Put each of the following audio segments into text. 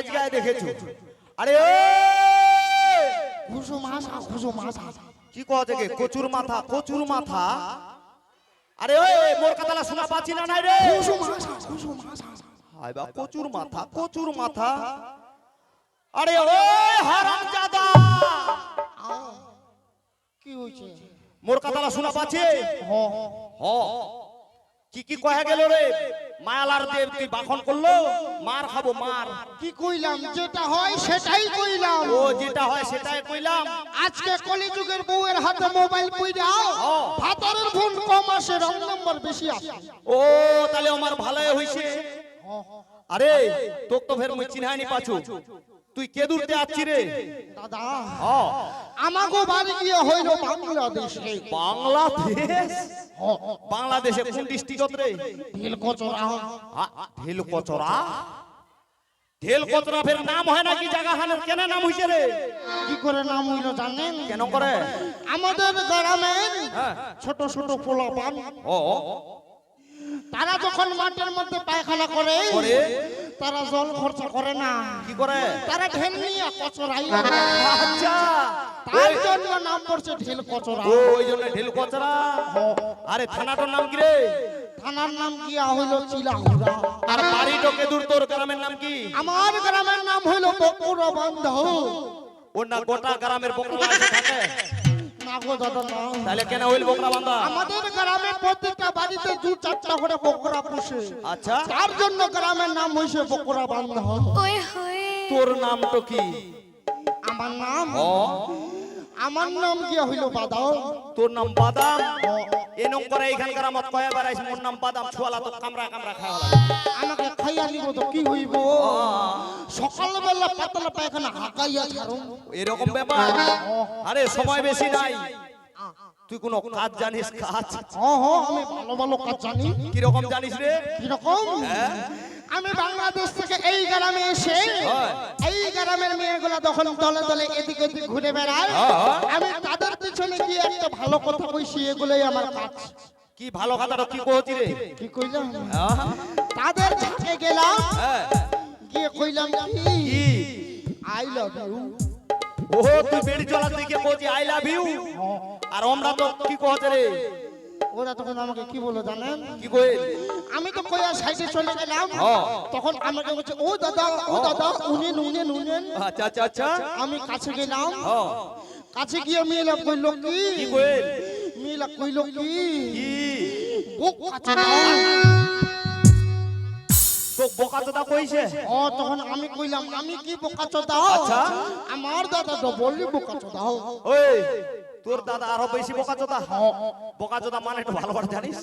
এক আজ গায়ে দেখেছ আরে! ঘুষো মাসা ঘুষো মাসা কি কহ থেকে? কচুর মাথা কচুর মাথা। আরে ওই মোর কথালা শোনা পাচ্ছি না নাই রে? ঘুষো মাসা ঘুষো মাসা হাই বা কচুর মাথা কচুর মাথা। আরে ওই হারাম জাদা। কি হয়েছে মোর কথালা শোনা পাচ্ছে? হ হ। কি কি কহে গেল রে? মায়ালার দেব তুই বাখন করল? মার খাব মার। কি কইলাম যেটা হয় সেটাই কইলাম। ও যেটা হয় সেটাই কইলাম। আজকে কলিযুগের বউয়ের হাতে মোবাইল কই দাও ভাতারের ফোন কম আসে রং নম্বর বেশি আসে। ও তাহলে আমার ভালোই হইছে। আরে তোক তো ফের মুই চিনহাইনি পাছু। তুই কে দূরতে আছি রে? দাদা আমাগো বাড়ি গিয়ে হইল বাংলাদেশে বাংলাদেশ? বাংলাদেশে কোন ডিস্ট্রিক্ট রে? ঢিল কচরা আ, ঢেল কচরা ঢেল কচরা ফের নাম হয় নাকি জায়গা খানের কেন নাম হইছে রে? কি করে নাম হইল জানেন? কেন করে? আমাদের গ্রামের হ্যাঁ। ছোট ছোট পোলা পান ও। তারা যখন মাঠের মধ্যে পায়খানা করে? তারা জল খরচা করে না। কি করে? তারা ঢেল নিয়ে কচরাই আচ্ছা। তার জন্য নাম পড়ছে ঢেল কচরা। ও ওই জন্য ঢেল কচরা? আরে থানাটার নাম কি রে? থানার নাম কি? হইল চিলাহুড়া আর বাড়িটা কে দূর তোর গ্রামের নাম কি? আমার গ্রামের নাম হইল বকুড়া বন্ধ ওর না গোটা গ্রামের বকরা থাকে। গো দাদা না তাহলে কেন হইল বকরা বান্দা আমাদের গ্রামের প্রত্যেকটা বাড়িতে দু চারটা করে বকরা পুষে। আচ্ছা। তার জন্য গ্রামের নাম হইছে বকুড়া বান্দা ওয়ে তোর নাম তো কি? আমার নাম ও আমার নাম কি হইল বাদাও তোর নাম বাদাম? এনম করে এখানকার মত কয়ে বেড়াইছে মোর নাম বাদাম ছুয়ালা তো কামরা কামরা খাওয়া লাগে। আমাকে খাইয়া নিব তো কি হইব? সকালবেলা পাতলা পায়খানা হাকাইয়া ছাড়ুন এরকম ব্যাপার? আরে সময় বেশি নাই। তুই কোনো কাজ জানিস কাজ? হ হ আমি ভালো ভালো কাজ জানি। কীরকম জানিস রে? কীরকম? হ্যাঁ? আমি বাংলাদেশ থেকে এই গ্রামে এসে হয়। এই গ্রামের মেয়েগুলা তখন দলে দলে এদিক ওদিক ঘুরে বেড়ায়। হ্যাঁ। আমি তাদের পিছনে গিয়ে একটা ভালো কথা কইছি এগুলোই আমার কাজ। কি ভালো কথাটা কি কহতি রে? কি কইলাম? আহ, তাদের ছাকে গেলাম। হ্যাঁ, গিয়ে কইলাম কি? আই লাভ ইউ ও তুই বেড়ি চলার দিকে কহতি আই লাভ ইউ আর আমরা তো কি কহতে রে? ওরা তখন আমাকে কি বলে জানেন? কি কই আমি তো কইয়া সাইডে চলে গেলাম। তখন আমাকে বলছে ও দাদা ও দাদা উনেন উনেন উনেন। আচ্ছা আচ্ছা আচ্ছা। আমি কাছে গেলাম। কাছে গিয়ে মেয়েলা কইল কি? কি কই মেয়েলা কইল কি? বুক কাছে তো বোকা চোদা কইছে? ও তখন আমি কইলাম আমি কি বোকা চোদা আচ্ছা। আমার দাদা তো বললি বোকা চোদা ওই। তোর দাদা আরও বেশি বোকা চোদা বোকা চোদা মানে একটু ভালো করে জানিস?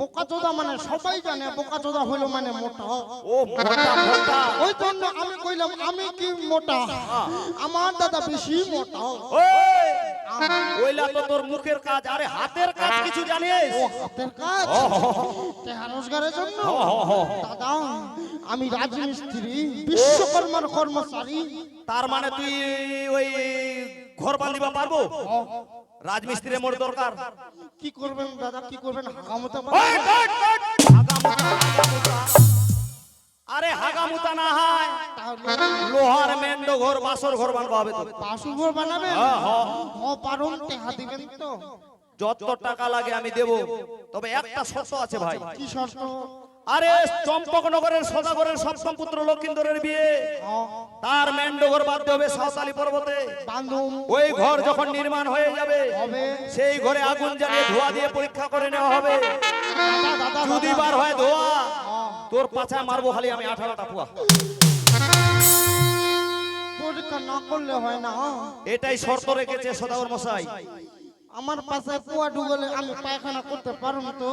বোকা চোদা মানে সবাই জানে বোকা চোদা হইল মানে মোটা। ও মোটা মোটা। ওই জন্য আমি কইলাম আমি কি মোটা? আমার দাদা বেশি মোটা। ওই ওইলা তো তোর মুখের কাজ আরে হাতের কাজ কিছু জানিস? ও হাতের কাজ? রোজগারের জন্য? দাদা আমি রাজমিস্ত্রি বিশ্বকর্মার কর্মচারী। তার মানে তুই ওই ঘর বাঁধিবা পারব? রাজমিস্ত্রি মোর দরকার। কি করবেন দাদা কি করবেন? আগামোটা। আরে হাগা মুতা না হয়। লোহার মেন্ডো ঘর বাসর ঘর বানবা হবে তো। বাসু ঘর বানাবেন? হ্যাঁ, হ্যাঁ। পারুন টেহা দিবেন তো। যত টাকা লাগে আমি দেব। তবে একটা শর্ত আছে ভাই। কি শর্ত? আরে চম্পকনগরের সদাগরের সপ্তম পুত্র লক্ষিন্দরের বিয়ে। তার মেন্ডোঘর বাধ্য হবে সাঁওতালি পর্বতে। ওই ঘর যখন নির্মাণ হয়ে যাবে সেই ঘরে আগুন জ্বালিয়ে ধোয়া দিয়ে পরীক্ষা করে নেওয়া হবে। যদি বার হয় ধোয়া হ্যাঁ, তোর পাছায় মারবো খালি আমি আঠারোটা পুয়া। পরীক্ষা না করলে হয় না এটাই শর্ত রেখেছে সদাগর মশাই। আমার পাশে কুয়া ডুবলে আমি পায়খানা করতে পারুম তো?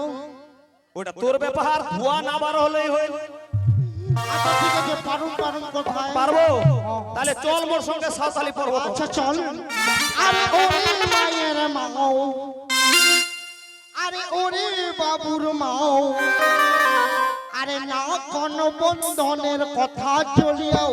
ওটা তোর ব্যাপার ধোয়া না বার হলেই হইল আচ্ছা ঠিক আছে পারুম পারুম কোথায়? পারব? তাহলে চল মোর সঙ্গে সাঁওতালি পর্বত। আচ্ছা চল। আরে ওরে মায়ের মাও। আরে ওরে বাবুর মাও। আরে না কোন বন্ধনের কথা চলিয়া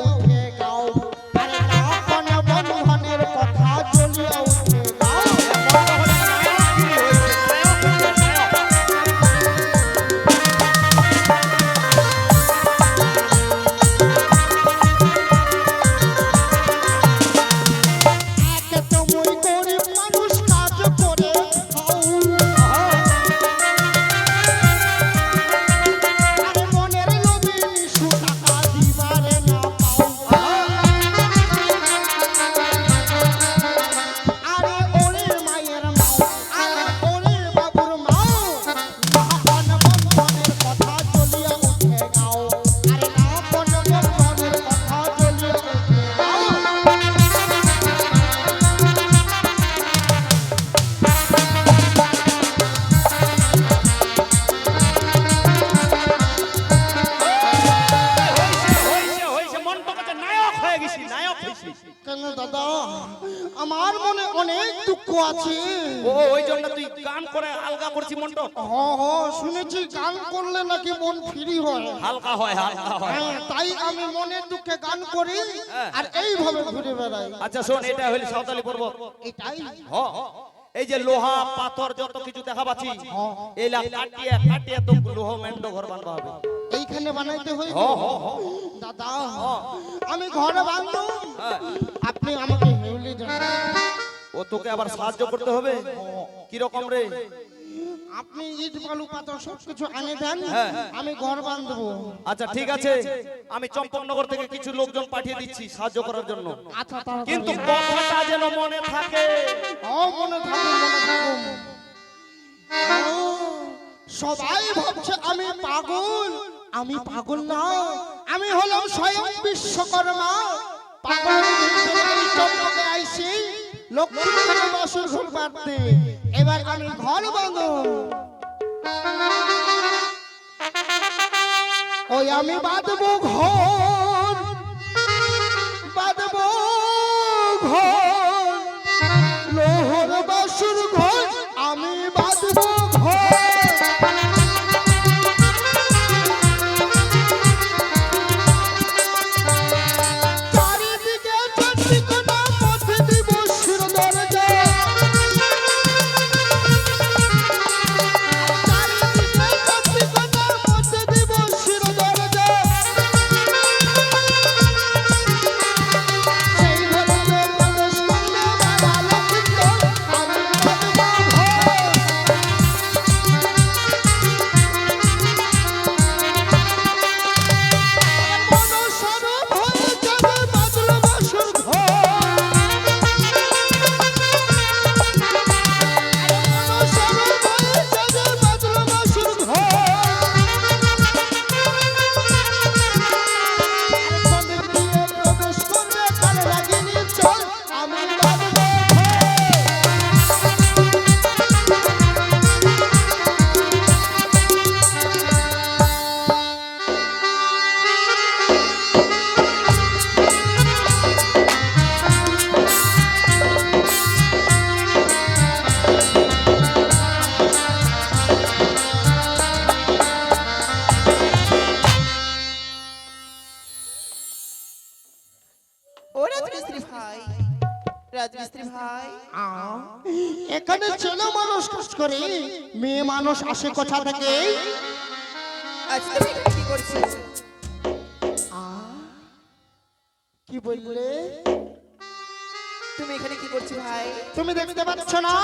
করছি হ শুনেছি গান করলে নাকি মন ফ্রি হয়। হালকা হয় হালকা হয়। হ্যাঁ, তাই আমি মনের দুঃখে গান করি আর এইভাবে ঘুরে বেড়াই। আচ্ছা শোন এটা হইল সাঁওতালি পর্বত এটাই? এই যে লোহা পাথর যত কিছু দেখা পাচ্ছি এলা কাটিয়ে কাটিয়ে তো লোহ মেন্ডো ঘর বানবা হবে। এইখানে বানাইতে হইব। দাদা আমি ঘরে বাঁধব? আপনি আমাকে হেউলি দেন। ও তোকে আবার সাহায্য করতে হবে? কি রকম রে? আপনি ইট বালু পাথর সব কিছু আনে দেন হ্যাঁ। আমি ঘর বাঁধবো। আচ্ছা ঠিক আছে। আমি চম্পকনগর থেকে কিছু লোকজন পাঠিয়ে দিচ্ছি সাহায্য করার জন্য। আচ্ছা। কিন্তু কথাটা যেন মনে থাকে। ও মনে থাকুন মনে থাকুন। সবাই ভাবছে আমি পাগল। আমি পাগল না। আমি হলাম স্বয়ং বিশ্বকর্মা। পাগল চম্পকে আইছি লক্ষ্মী বাসুর ঘর বাড়তে এবার আমি ঘর বন্ধ ওই আমি বাঁধবো ঘর বাঁধবো ঘর, লোহর বাসুর ঘর, আমি বাঁধবো আসে কোথা থেকে? আজ তুমি কি করছ কি বললে? তুমি এখানে কি করছ ভাই? তুমি দেখতে পাচ্ছ না?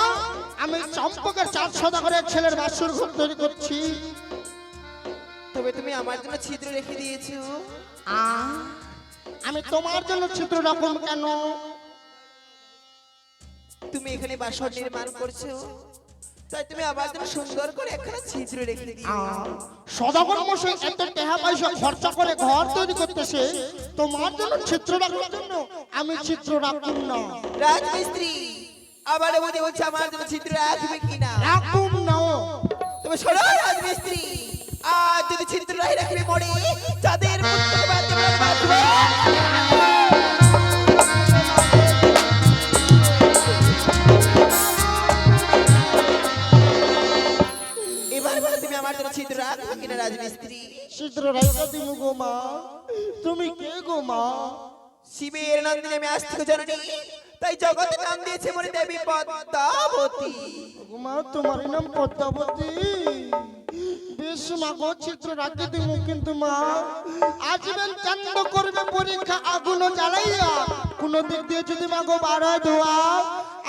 আমি চম্পকের চার সদাগরের ছেলের বাসুর ঘর তৈরি করছি। তবে তুমি আমার জন্য ছিদ্র রেখে দিয়েছ। আ, আমি তোমার জন্য ছিদ্র রাখুন কেন? তুমি এখানে বাসন নির্মাণ করছ। তাই তুমি সুন্দর করে একখানা ছিদ্র রেখে দিও সদাগর মশাই এত টাকা পয়সা খরচা করে ঘর তৈরি করতেছে তোমার জন্য চিত্র রাখার জন্য আমি না। রাজমিস্ত্রি আবার বলছে আমার জন্য ছিদ্র রাখবে কিনা? না। রাজমিস্ত্রি আজ যদি ছিদ্র রাখলে যাদের পুত্র চিত্র রাখা দিমু গো মা। তুমি কে গো মা? শিবের নন্দিনী আমি আজ থেকে জানি তাই জগতে নাম দিয়েছে মনে দেবী পদ্মাবতী। মা তোমার নাম পদ্মাবতী। বেশ মা গো চিত্র রাখতে দিমু কিন্তু মা। আজীবন কাণ্ড করবে পরীক্ষা আগুন জ্বালাইয়া। কোন দিক দিয়ে যদি মা গো বার হয় ধোয়া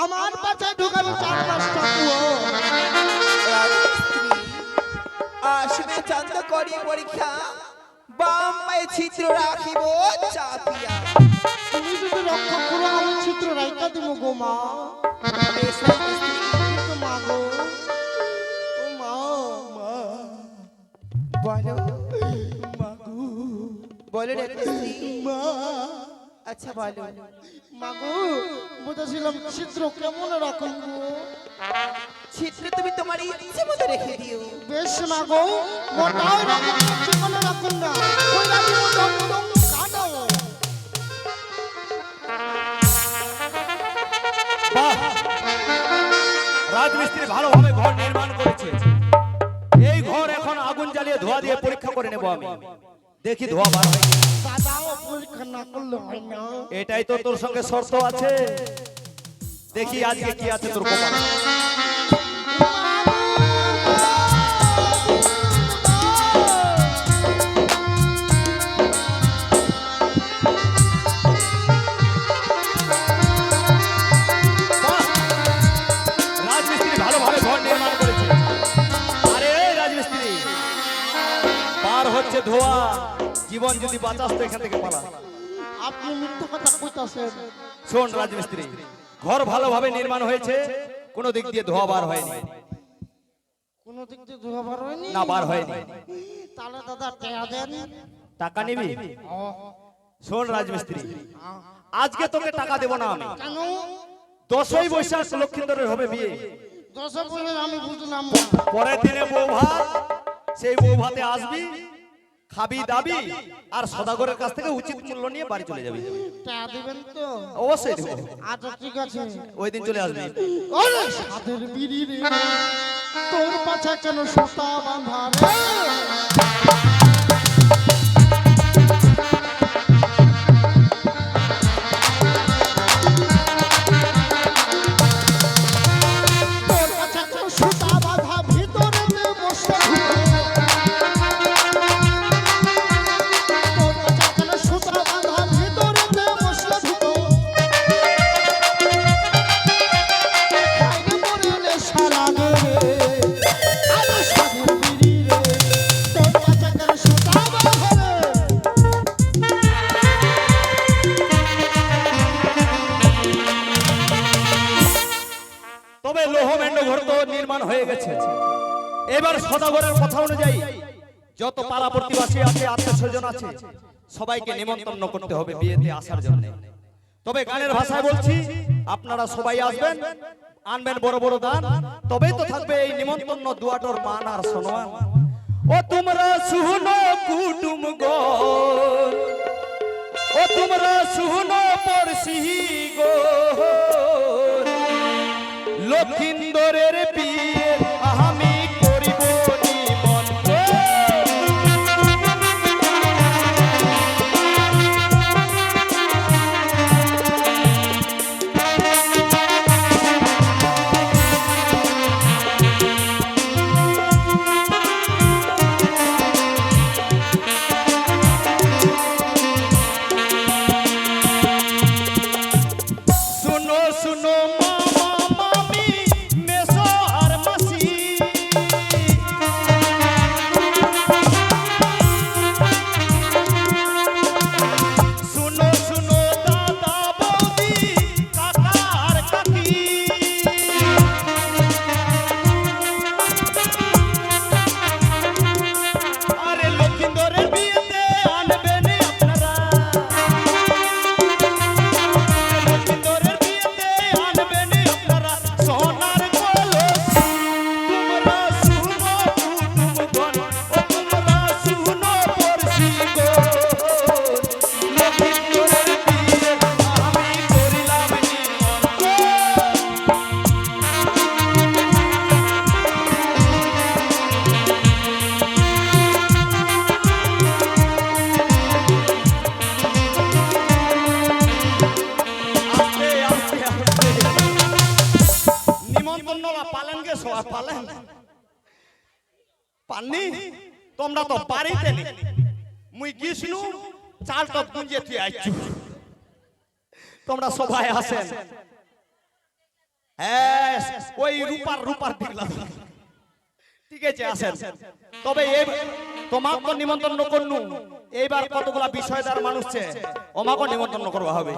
আমার পাছায় ঢোকাবে চার পাঁচটা কুয়ো। আসবে চান্দ করি পরীক্ষা বাম পায়ে ছিদ্র রাখিব চাপিয়া। তুমি যদি রক্ষা করো আমি চিত্র রাইকা দিমু গো মা। মা গো মা মা। বলো মা গো বলো রাজমিস্ত্রি মা আচ্ছা বলো। মাগো বুঝেছিলাম চিত্র কেমন রকম গো? ছিদ্র তুমি তোমার ইচ্ছে মতো রেখে দিও। বেশ মাগো মোটাও রকম চিকন রকম না। ওই দম কাটাও। বাহ! রাজমিস্ত্রি ভালোভাবে ঘর নির্মাণ করেছে। এই ঘর এখন আগুন জ্বালিয়ে ধোয়া দিয়ে পরীক্ষা করে নেব আমি। দেখি ধোয়া বার হয় দাদাও পরীক্ষা না করলে হয় না এটাই তো তোর সঙ্গে শর্ত আছে। দেখি আজকে কি আছে তোর কপালে ধোয়া জীবন যদি বাঁচাস তো এখান থেকে পালা। আপনি মিথ্যা কথা কইতাছেন। শোন রাজমিস্ত্রি ঘর ভালোভাবে নির্মাণ হয়েছে কোনো দিক দিয়ে ধোয়া বার হয়নি। কোন দিক দিয়ে ধোয়া বার হয়নি? না বার হয়নি। তাহলে দাদা টেয়া দেন। টাকা নিবি? শোন রাজমিস্ত্রি আজকে তোকে টাকা দেবো না আমি। কেন? দশই বৈশাখ লক্ষিন্দরের হবে বিয়ে। দশ বছর আমি বুঝলাম পরের দিনে বউ ভাত সেই বউ ভাতে আসবি। খাবি দাবি আর সদাগরের কাছ থেকে উচিত মূল্য নিয়ে বাড়ি চলে যাবি। টেয়া দিবেন তো? অবশ্যই দেব। আচ্ছা ঠিক আছে। ওই দিন চলে আসবি। ওরে সাদের বিড়ি রে। তোর পাছা কেন সুতা বাঁধা রে? সদাগরের কথা অনুযায়ী যত পাড়া প্রতিবাসী আছে আত্মীয় স্বজন আছে, সবাইকে নিমন্ত্রণ করতে হবে বিয়েতে আসার জন্য। তবে গানের ভাষায় বলছি, আপনারা সবাই আসবেন, আনবেন বড় বড় দান তবেই তো থাকবে এই নিমন্ত্রণ, দুয়াটোর মান আর সম্মান। ও তোমরা শুনো কুটুম গো। ও তোমরা শুনো পড়শি গো। লক্ষিন্দরের বিয়ে তোমরা তো বাড়িতে নি মুই গিসনু চাল টপ গুঞ্জে তুই আইছু। তোমরা সবাই আসেন। হ্যাঁ ওই রূপার রূপার দিকলা। ঠিক আছে আসেন। তবে এই তোমার তো নিমন্ত্রণ করনু। এইবার কতগুলা বিষয়দার মানুষ ছে ওমাকে নিমন্ত্রণ করবা হবে।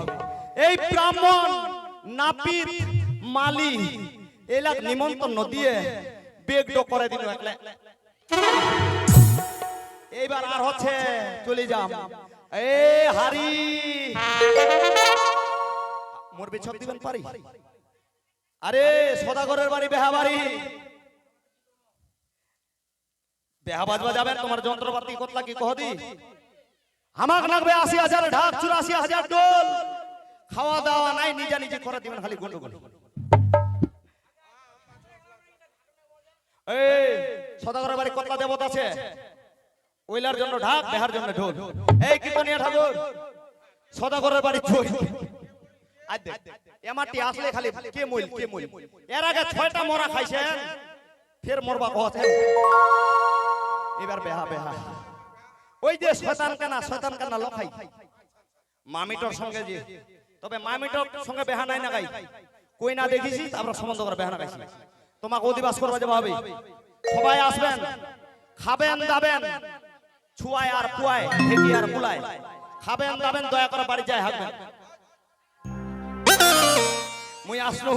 এই ব্রাহ্মণ নাপিত মালি এলাক নিমন্ত্রণ দিয়ে বেগড করে দিল। একলা এইবার আর হচ্ছে চলে যাম। এ হারি। মোর বিছক দিবেন পারি? আরে সদাগরের বাড়ি বেহা বাড়ি। বেহা বাজবা যাবেন তোমার যন্ত্রপাতি কতলা কি কহদি? আমাক লাগবে আশি হাজার ঢাক চুরাশি হাজার ডোল খাওয়া দাওয়া নাই নিজে নিজে করে দিবেন খালি গন্ডগোল। এই সদাগরের বাড়ি কতলা দেবতা আছে? ওইলার জন্য ঢাক বেহার জন্য ঢোল। এই কীর্তনিয়া ঠাকুর সদাগরের বাড়ি চই এমাটি আসলে খালি কে মইল কে মইল? এর আগে ছয়টা মরা খাইছেন ফের মরবা কহছেন এবার বেহা বেহা। ওই যে শয়তান কানা শয়তান কানা লখাই। মামিটর সঙ্গে যে তবে মামিটর সঙ্গে বেহা নাই না গাই। কই না দেখিছি তারপর সম্বন্ধ করে বেহা না গাইছি। তোমাকে অধিবাস করবা যাবা সবাই আসবেন। খাবেন দাবেন। ছুয়ায় আর পুয়ায়, ঢেকি আর পুলায় খাবেন, দাবেন, দয়া করে বাড়ি যায় হাঁকবেন মুই আসলো।